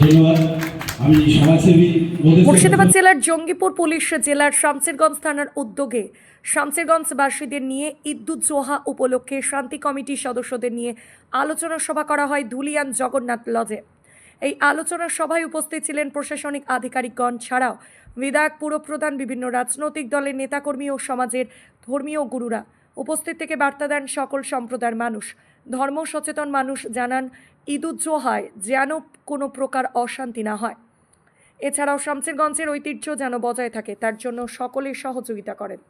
ধন্যবাদ। মুর্শিদাবাদ জেলার জঙ্গিপুর পুলিশ জেলার শামসেরগঞ্জ থানার উদ্যোগে শামসেরগঞ্জবাসীদের নিয়ে ঈদুজ্জোহা উপলক্ষে শান্তি কমিটির সদস্যদের নিয়ে আলোচনা সভা করা হয় ধুলিয়ান জগন্নাথ লজে। এই আলোচনা সভায় উপস্থিত ছিলেন প্রশাসনিক আধিকারিকগণ ছাড়াও বিধায়ক, পুরপ্রধান, বিভিন্ন রাজনৈতিক দলের নেতাকর্মী ও সমাজের ধর্মীয় গুরুরা। উপস্থিত থেকে বার্তা দেন সকল সম্প্রদায়ের মানুষ। ধর্ম সচেতন মানুষ জানান ঈদুজ্জোহায় যেন কোনো প্রকার অশান্তি না হয়। এছাড়াও শামসেরগঞ্জের ঐতিহ্য যেন বজায় থাকে, তার জন্য সকলের সহযোগিতা করেন।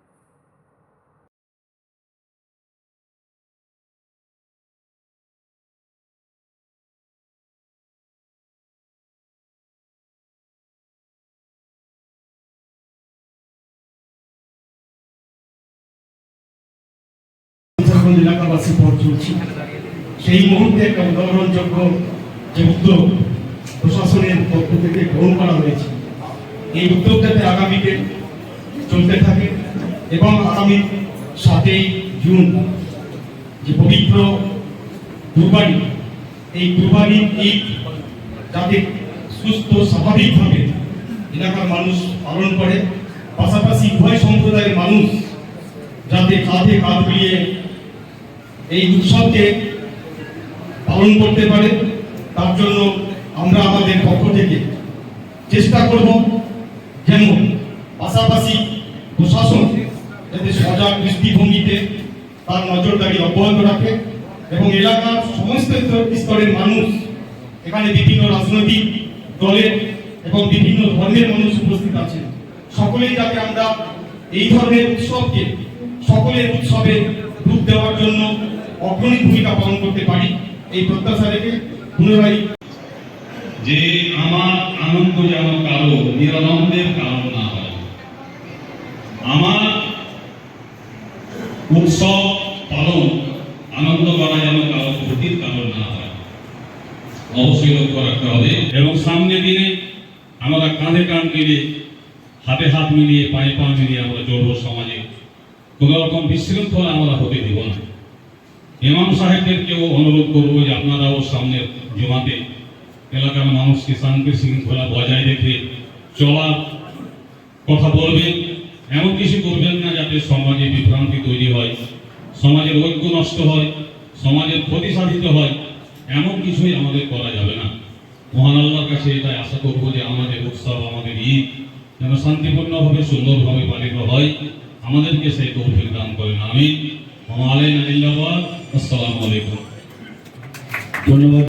যখন এলাকাবাসী চলছি। সেই মুহূর্তে একটা উদাহরণযোগ্য যে উদ্যোগ প্রশাসনের পক্ষ থেকে গ্রহণ করা হয়েছে। এই উদ্যোগটাতে আগামীতে চলতে থাকে এবং আগামী সাতই জুন যে পবিত্র দুর্বাণী এই দুর্বাণী ঈদ যাতে সুস্থ, স্বাভাবিকভাবে এলাকার মানুষ পালন করে, পাশাপাশি উভয় সম্প্রদায়ের মানুষ যাতে কাঁধে কাঁধ মিলিয়ে এই উৎসবকে পালন করতে পারে, তার জন্য আমরা আমাদের পক্ষ থেকে চেষ্টা করব যেন পাশাপাশি প্রশাসন যাতে সজাগ দৃষ্টিভঙ্গিতে তার নজরদারি অব্যাহত রাখে এবং এলাকার সমস্ত স্তরের মানুষ এখানে বিভিন্ন রাজনৈতিক দলের এবং বিভিন্ন ধর্মের মানুষ উপস্থিত আছেন। সকলেই যাতে আমরা এই ধরনের উৎসবকে, সকলের উৎসবে রূপ দেওয়ার জন্য অগ্রণী ভূমিকা পালন করতে পারি এই প্রত্যাশা রেখে পুনরায় যে আমার আনন্দ যেন কারও, নিরানন্দের কারণ না হয়। আমার উৎসব পালন, আনন্দ করা যেন কারও ক্ষতির কারণ না হয়। অবশ্যই লক্ষ্য রাখতে হবে এবং সামনের দিনে আমরা কাঁধে কাঁধ মিলিয়ে, হাতে হাত মিলিয়ে, পায়ে পা মিলিয়ে আমরা চলবো সমাজে কোনো রকম বিশৃঙ্খলা আমরা হতে দিব না। ইমাম সাহেবদেরকেও অনুরোধ করব যে আপনারাও সামনের জমাতে এলাকার মানুষকে শান্তি শৃঙ্খলা বজায় রেখে চলার কথা বলবেন। এমন কিছু করবেন না যাতে সমাজে বিভ্রান্তি তৈরি হয়, সমাজের ঐক্য নষ্ট হয়, সমাজের ক্ষতি সাধিত হয়, এমন কিছুই আমাদের করা যাবে না। মহান আল্লাহর কাছে এটাই আশা করব যে আমাদের উৎসব, আমাদের ঈদ যেন শান্তিপূর্ণভাবে, সুন্দরভাবে পালিত হয়। আমাদেরকে সেই তৌফিক দান করেন আমি আসসালামু আলাইকুম। ধন্যবাদ।